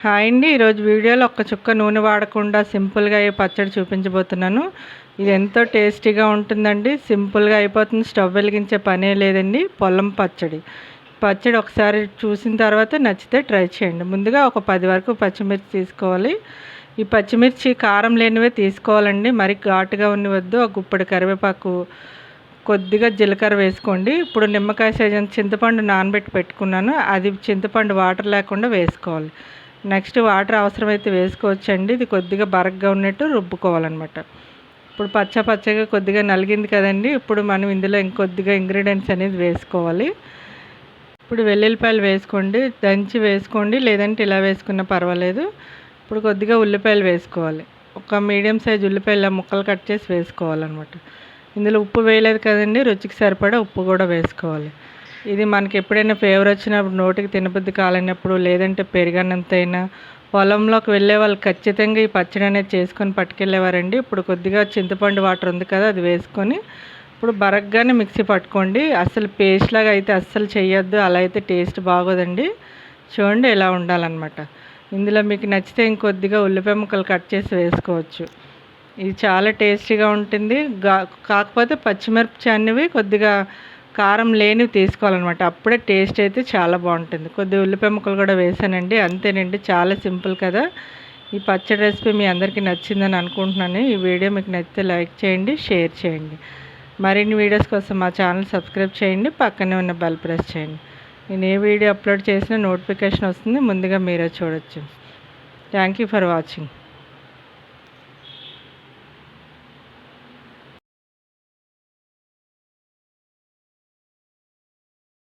Hi అండి. ఈరోజు వీడియోలో ఒక్క చుక్క నూనె వాడకుండా సింపుల్గా అయ్యే పచ్చడి చూపించబోతున్నాను. ఇది ఎంతో టేస్టీగా ఉంటుందండి. సింపుల్గా అయిపోతుంది. స్టవ్ వెలిగించే పనే లేదండి. పొలం పచ్చడి. పచ్చడి ఒకసారి చూసిన తర్వాత నచ్చితే ట్రై చేయండి. ముందుగా ఒక పది వరకు పచ్చిమిర్చి తీసుకోవాలి. ఈ పచ్చిమిర్చి కారం లేనివే తీసుకోవాలండి. మరి ఘాటుగా ఉన్నవద్దు. ఒక గుప్పడి కరివేపాకు కొద్దిగా జీలకర్ర వేసుకోండి. ఇప్పుడు నిమ్మకాయ సైజన్ చింతపండు నానబెట్టి పెట్టుకున్నాను. అది చింతపండు వాటర్ లేకుండా వేసుకోవాలి. నెక్స్ట్ వాటర్ అవసరమైతే వేసుకోవచ్చండి. ఇది కొద్దిగా బరగ్గా ఉన్నట్టు రుబ్బుకోవాలన్నమాట. ఇప్పుడు పచ్చ పచ్చగా కొద్దిగా నలిగింది కదండి. ఇప్పుడు మనం ఇందులో ఇంకొద్దిగా ఇంగ్రీడియంట్స్ అనేది వేసుకోవాలి. ఇప్పుడు వెల్లుల్లిపాయలు వేసుకోండి. దంచి వేసుకోండి. లేదంటే ఇలా వేసుకున్నా పర్వాలేదు. ఇప్పుడు కొద్దిగా ఉల్లిపాయలు వేసుకోవాలి. ఒక మీడియం సైజ్ ఉల్లిపాయలు ముక్కలు కట్ చేసి వేసుకోవాలన్నమాట. ఇందులో ఉప్పు వేయలేదు కదండి. రుచికి సరిపడా ఉప్పు కూడా వేసుకోవాలి. ఇది మనకి ఎప్పుడైనా ఫేవర్ వచ్చినప్పుడు నోటికి తినబుద్ధి కాలేనప్పుడు లేదంటే పెరిగన్నంతైనా పొలంలోకి వెళ్ళే వాళ్ళు ఖచ్చితంగా ఈ పచ్చడి అనేది చేసుకొని పట్టుకెళ్ళేవారండి. ఇప్పుడు కొద్దిగా చింతపండు వాటర్ ఉంది కదా అది వేసుకొని ఇప్పుడు బరగ్గానే మిక్సీ పట్టుకోండి. అసలు పేస్ట్ లాగా అయితే అస్సలు చేయొద్దు అలా అయితే టేస్ట్ బాగోదండి. చూడండి ఎలా ఉండాలన్నమాట. ఇందులో మీకు నచ్చితే ఇంకొద్దిగా ఉల్లిపాయ ముక్కలు కట్ చేసి వేసుకోవచ్చు. ఇది చాలా టేస్టీగా ఉంటుంది. కాకపోతే పచ్చిమిరపచి అనేవి కొద్దిగా కారం లేనివి తీసుకోవాలన్నమాట. అప్పుడే టేస్ట్ అయితే చాలా బాగుంటుంది. కొద్దిగా ఉల్లిపాయ ముక్కలు కూడా వేసానండి. అంతేనండి చాలా సింపుల్ కదా. ఈ పచ్చడి రెసిపీ మీ అందరికీ నచ్చిందని అనుకుంటున్నాను. ఈ వీడియో మీకు నచ్చితే లైక్ చేయండి షేర్ చేయండి. మరిన్ని వీడియోస్ కోసం మా ఛానల్ సబ్స్క్రైబ్ చేయండి పక్కనే ఉన్న బెల్ ప్రెస్ చేయండి. నేను ఏ వీడియో అప్లోడ్ చేసినా నోటిఫికేషన్ వస్తుంది ముందుగా మీరే చూడొచ్చు. Thank you for watching.